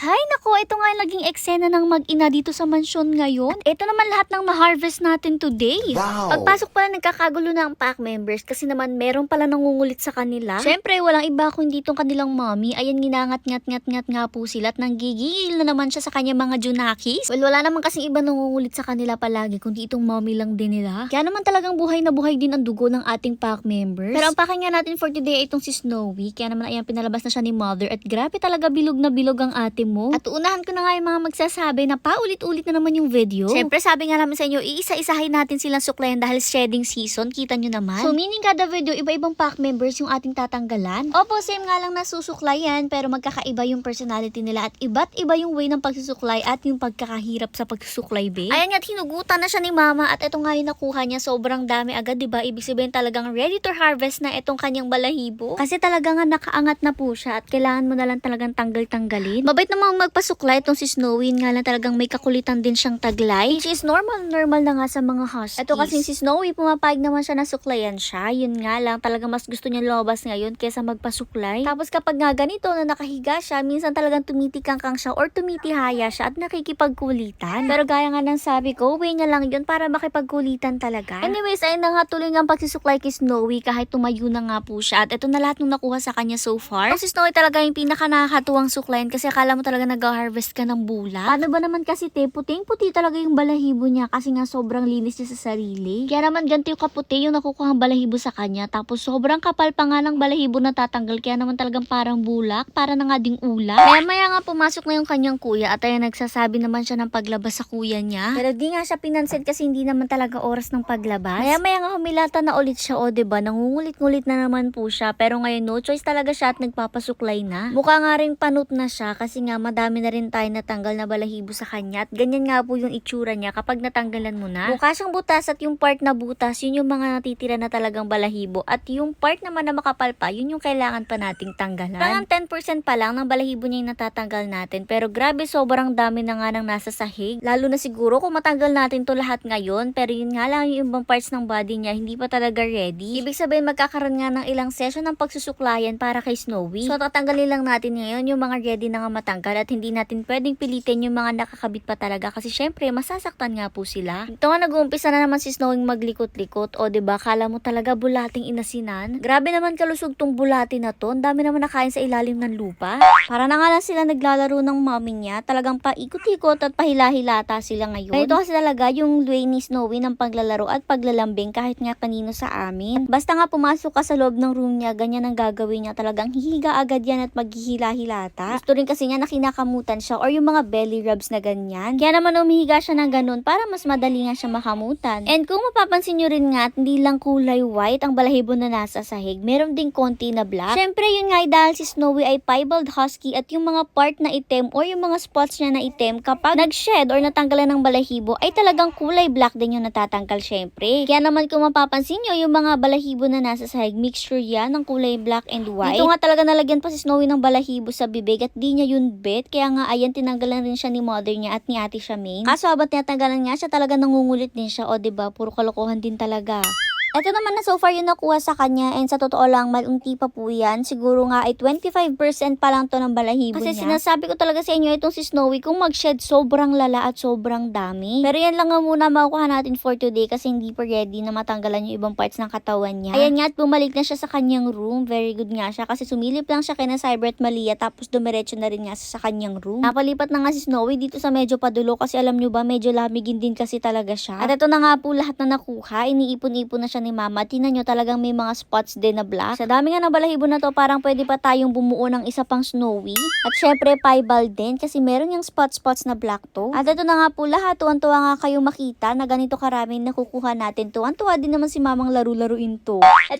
Hay nako, ito nga yung naging eksena ng mag-ina dito sa mansyon ngayon. At ito naman lahat ng ma-harvest natin today. Wow! Pagpasok pala nagkakagulo na ang pack members kasi naman meron pala nangungulit sa kanila. Syempre, walang iba kundi itong kanilang mommy. Ayan, ginangat-ngat-ngat-ngat nga po sila at nanggigil na naman siya sa kanyang mga junakis. Well, wala naman kasing iba nangungulit sa kanila palagi kundi itong mommy lang din nila. Kaya naman talagang buhay na buhay din ang dugo ng ating pack members. Pero ang pakinggan natin for today ay itong si Snowy. Kaya naman ayan, pinalabas na siya ni mother at grabe talaga bilog na bilog ang ate mo. At unahan ko na nga yung mga magsasabi na paulit-ulit na naman yung video. Siyempre, sabi nga namin sa inyo, iisa-isahin natin silang suklayan dahil shedding season. Kita nyo naman. So, meaning kada video, iba-ibang pack members yung ating tatanggalan. Opo, same nga lang na susuklayan, pero magkakaiba yung personality nila at iba't iba yung way ng pagsusuklay at yung pagkakahirap sa pagsusuklay, babe. Ayan nga, hinugutan na siya ni mama at ito nga yung nakuha niya. Sobrang dami agad, di ba? Ibig sabihin talagang ready to harvest na itong kanyang balahibo. Kasi talaga nga nakaangat na po siya at kailangan mo na lang talagang tanggal-tanggalin. Mabait namang magpasuklay itong si Snowy nga lang talagang may kakulitan din siyang taglay. Which is normal, normal na nga sa mga huskies. Ito kasi si Snowy, pumapayag naman siya na suklayan siya. Yun nga lang, talagang mas gusto niya lumabas ngayon kesa magpasuklay. Tapos kapag nga ganito na nakahiga siya, minsan talagang tumitikang-kang siya or tumitihaya siya at nakikipagkulitan. Pero gaya nga ng sabi ko, way niya lang yun para makipagkulitan talaga. Anyways, ayun na nga tuloy nga ang pagsusuklay kay Snowy kahit tumayo na nga po siya. At ito na lahat nung nakuha sa kanya so far. Si Snowy talaga yung pinaka nakakatuwang suklayan kasi akala mo talaga nag-harvest ka ng bula. Paano ba naman kasi te, puting-puti talaga yung balahibo niya kasi nga sobrang linis niya sa sarili. Kaya naman ganito yung kaputi yung nakukuha balahibo sa kanya. Tapos sobrang kapal pa nga ng balahibo na tatanggal kaya naman talagang parang bulak, para na nga ding ulap. Maya maya nga pumasok na yung kanyang kuya at ayun nagsasabi naman siya ng paglabas sa kuya niya. Pero di nga siya pinansin kasi hindi naman talaga oras ng paglabas. Maya maya nga humilata na ulit siya o diba nangungulit-ngulit na naman po siya pero ngayon no choice talaga siya at nagpapasuklay na. Mukha nga rin panot na siya kasi nga madami na rin tayo natanggal na balahibo sa kanya at ganyan nga po yung itsura niya kapag natanggalan mo na. Mukha siyang butas at yung part na butas yun yung mga natitira na talagang balahibo at yung part naman na makapal pa yun yung kailangan pa nating tanggalan. Parang 10% pa lang ng balahibo niya yung natatanggal natin pero grabe sobrang dami na nga nang nasa sahig. Lalo na siguro kung matanggal natin to lahat ngayon pero yun nga lang yung ibang parts ng body niya hindi pa talaga ready. Ibig sabihin magkakaroon nga ng ilang session ng pagsusuklayan para kay Snowy. So tatanggalin lang natin ngayon yung mga ready na nga matanggal at hindi natin pwedeng pilitin yung mga nakakabit pa talaga kasi syempre masasaktan nga po sila. Ito nga nag-uumpisa na naman si Snowy maglikot-likot o ba kala mo talaga bulating inasinan. Grabe naman kalusog tong bulati na to. Ang dami naman nakain sa ilalim ng lupa. Para na nga lang sila naglalaro ng mommy niya. Talagang paikot-ikot at pahila-hilata sila ngayon. Ganito kasi talaga yung way ni Snowy ng paglalaro at paglalambing kahit nga kanino sa amin. Basta nga pumasok ka sa loob ng room niya, ganyan ang gagawin niya. Talagang hihiga agad yan at maghihila-hilata. Gusto rin kasi niya kinakamutan siya or yung mga belly rubs na ganyan. Kaya naman umihiga siya ng ganun para mas madali nga siya makamutan. And kung mapapansin nyo rin nga, at hindi lang kulay white ang balahibo na nasa sahig, meron ding konti na black. Syempre yun nga dahil si Snowy ay piebald husky at yung mga part na itim or yung mga spots niya na itim kapag nag-shed or natanggalan ng balahibo ay talagang kulay black din yung natatanggal syempre. Kaya naman kung mapapansin nyo, yung mga balahibo na nasa sahig, mixture yan ng kulay black and white. Dito nga talaga nalagyan pa si Snowy ng balahibo sa bibig at di niya yun bet. Kaya nga ayan, tinanggalan rin siya ni mother niya at ni ate Charmaine. Kaso habang tinatanggalan niya siya talaga nangungulit din siya. O ba puro kalokohan din talaga. Ito naman na so far yung nakuha sa kanya and sa totoo lang malunti pa po yan. Siguro nga ay 25% pa lang to ng balahibo Kasi niya. sinasabi ko talaga sa inyo itong si Snowy kung mag-shed sobrang lala at sobrang dami. Pero yan lang nga muna makukuha natin for today kasi hindi pa ready na matanggalan yung ibang parts ng katawan niya. Ayan nga at bumalik na siya sa kanyang room. Very good nga siya kasi sumilip lang siya kay na Cyber at Malia tapos dumiretso na rin nga sa kanyang room. Napalipat na nga si Snowy dito sa medyo padulo kasi alam nyo ba medyo lamigin din kasi talaga siya. At ito na nga po lahat na nakuha. Iniipon-ipon na siya ni Mama. Tingnan nyo talagang may mga spots din na black. Sa dami nga ng balahibo na to parang pwede pa tayong bumuo ng isa pang Snowy. At syempre piebald din kasi meron yung spot-spots na black to. At ito na nga po lahat. Tuwan-tuwa nga kayong makita na ganito karami nakukuha natin. Tuwan-tuwa din naman si Mamang laro-laruin to. Ito